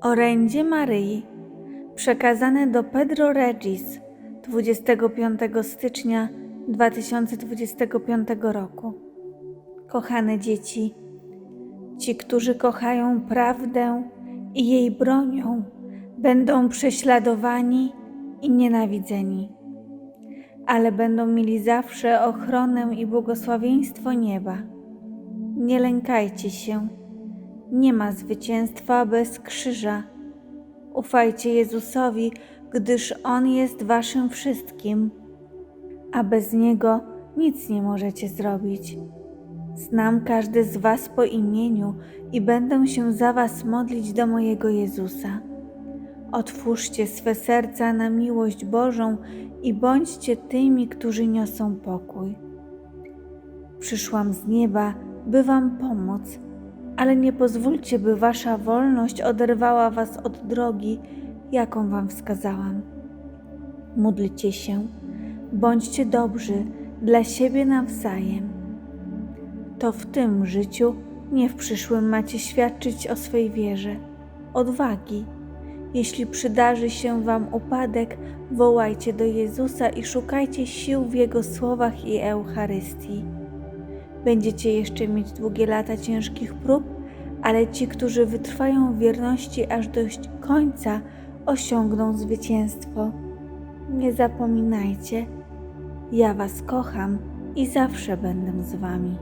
Orędzie Maryi przekazane do Pedro Regis 25 stycznia 2025 roku. Kochane dzieci, ci, którzy kochają prawdę i jej bronią, będą prześladowani i nienawidzeni, ale będą mieli zawsze ochronę i błogosławieństwo nieba. Nie lękajcie się. Nie ma zwycięstwa bez krzyża. Ufajcie Jezusowi, gdyż On jest Waszym wszystkim, a bez Niego nic nie możecie zrobić. Znam każdy z Was po imieniu i będę się za Was modlić do mojego Jezusa. Otwórzcie swe serca na miłość Bożą i bądźcie tymi, którzy niosą pokój. Przyszłam z nieba, by Wam pomóc ale nie pozwólcie, by wasza wolność oderwała was od drogi, jaką wam wskazałam. Módlcie się, bądźcie dobrzy dla siebie nawzajem. To w tym życiu, nie w przyszłym macie świadczyć o swej wierze, odwagi. Jeśli przydarzy się wam upadek, wołajcie do Jezusa i szukajcie sił w Jego słowach i Eucharystii. Będziecie jeszcze mieć długie lata ciężkich prób, ale ci, którzy wytrwają w wierności aż do końca, osiągną zwycięstwo. Nie zapominajcie, ja Was kocham i zawsze będę z Wami.